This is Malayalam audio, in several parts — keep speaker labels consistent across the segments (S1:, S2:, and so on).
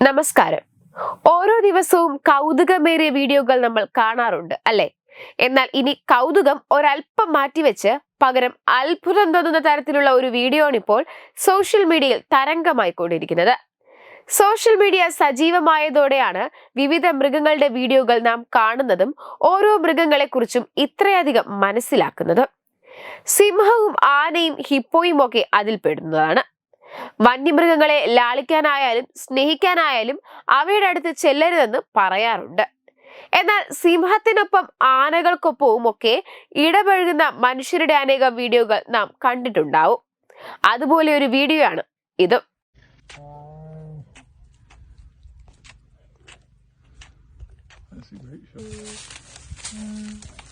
S1: നമസ്കാരം. ഓരോ ദിവസവും കൗതുകമേറിയ വീഡിയോകൾ നമ്മൾ കാണാറുണ്ട് അല്ലെ? എന്നാൽ ഇനി കൗതുകം ഒരല്പം മാറ്റിവെച്ച് പകരം അത്ഭുതം തോന്നുന്ന തരത്തിലുള്ള ഒരു വീഡിയോ ആണ് ഇപ്പോൾ സോഷ്യൽ മീഡിയയിൽ തരംഗമായിക്കൊണ്ടിരിക്കുന്നത്. സോഷ്യൽ മീഡിയ സജീവമായതോടെയാണ് വിവിധ മൃഗങ്ങളുടെ വീഡിയോകൾ നാം കാണുന്നതും ഓരോ മൃഗങ്ങളെക്കുറിച്ചും ഇത്രയധികം മനസ്സിലാക്കുന്നതും. സിംഹവും ആനയും ഹിപ്പോയും ഒക്കെ അതിൽ പെടുന്നതാണ്. വന്യമൃഗങ്ങളെ ലാളിക്കാനായാലും സ്നേഹിക്കാനായാലും അവയുടെ അടുത്ത് ചെല്ലരുതെന്ന് പറയാറുണ്ട്. എന്നാൽ സിംഹത്തിനൊപ്പം ആനകൾക്കൊപ്പവും ഒക്കെ ഇടപഴകുന്ന മനുഷ്യരുടെ അനേകം വീഡിയോകൾ നാം കണ്ടിട്ടുണ്ടാവും. അതുപോലെ ഒരു വീഡിയോ ആണ് ഇത്
S2: shot.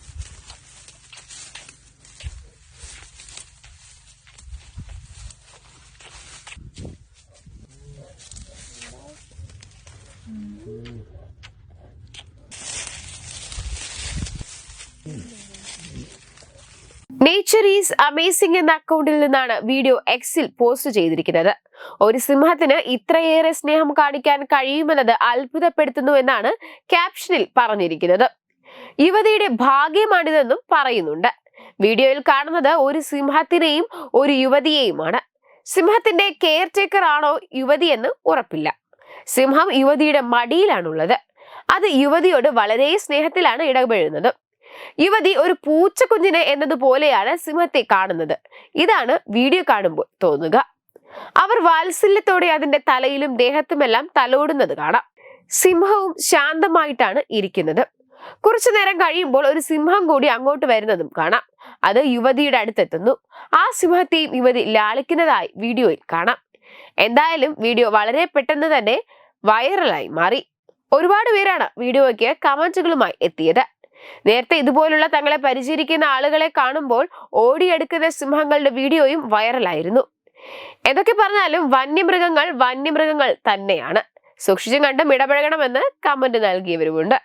S1: ഈസ് അമേസിംഗ് എന്ന അക്കൗണ്ടിൽ നിന്നാണ് വീഡിയോ എക്സിൽ പോസ്റ്റ് ചെയ്തിരിക്കുന്നത്. ഒരു സിംഹത്തിന് ഇത്രയേറെ സ്നേഹം കാണിക്കാൻ കഴിയുമെന്നത് അത്ഭുതപ്പെടുത്തുന്നു എന്നാണ് ക്യാപ്ഷനിൽ പറഞ്ഞിരിക്കുന്നത്. യുവതിയുടെ ഭാഗ്യമാണിതെന്നും പറയുന്നുണ്ട്. വീഡിയോയിൽ കാണുന്നത് ഒരു സിംഹത്തിനെയും ഒരു യുവതിയെയുമാണ്. സിംഹത്തിന്റെ കെയർ ടേക്കർ ആണോ യുവതിയെന്ന് ഉറപ്പില്ല. സിംഹം യുവതിയുടെ മടിയിലാണുള്ളത്. അത് യുവതിയോട് വളരെ സ്നേഹത്തിലാണ് ഇടപെടുന്നത് യുവതി ഒരു പൂച്ചക്കുഞ്ഞിനെ എന്നതുപോലെയാണ് സിംഹത്തെ കാണുന്നത്. ഇതാണ് വീഡിയോ കാണുമ്പോൾ തോന്നുക. അവർ വാത്സല്യത്തോടെ അതിന്റെ തലയിലും ദേഹത്തുമെല്ലാം തലോടുന്നത് കാണാം. സിംഹവും ശാന്തമായിട്ടാണ് ഇരിക്കുന്നത്. കുറച്ചു നേരം കഴിയുമ്പോൾ ഒരു സിംഹം കൂടി അങ്ങോട്ട് വരുന്നതും കാണാം. അത് യുവതിയുടെ അടുത്തെത്തുന്നു. ആ സിംഹത്തെയും യുവതി ലാളിക്കുന്നതായി വീഡിയോയിൽ കാണാം. എന്തായാലും വീഡിയോ വളരെ പെട്ടെന്ന് തന്നെ വൈറലായി മാറി. ഒരുപാട് പേരാണ് വീഡിയോയ്ക്ക് കമന്റുകളുമായി എത്തിയത്. നേരത്തെ ഇതുപോലുള്ള തങ്ങളെ പരിചരിക്കുന്ന ആളുകളെ കാണുമ്പോൾ ഓടിയെടുക്കുന്ന സിംഹങ്ങളുടെ വീഡിയോയും വൈറലായിരുന്നു. എന്തൊക്കെ പറഞ്ഞാലും വന്യമൃഗങ്ങൾ വന്യമൃഗങ്ങൾ തന്നെയാണ്. സൂക്ഷിച്ചും കണ്ടും ഇടപഴകണമെന്ന് കമന്റ് നൽകിയവരുമുണ്ട്.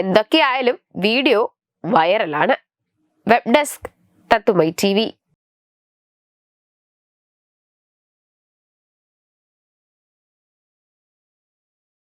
S1: എന്തൊക്കെയായാലും വീഡിയോ വൈറലാണ്. വെബ് ഡെസ്ക് തത്തുമൈ ടി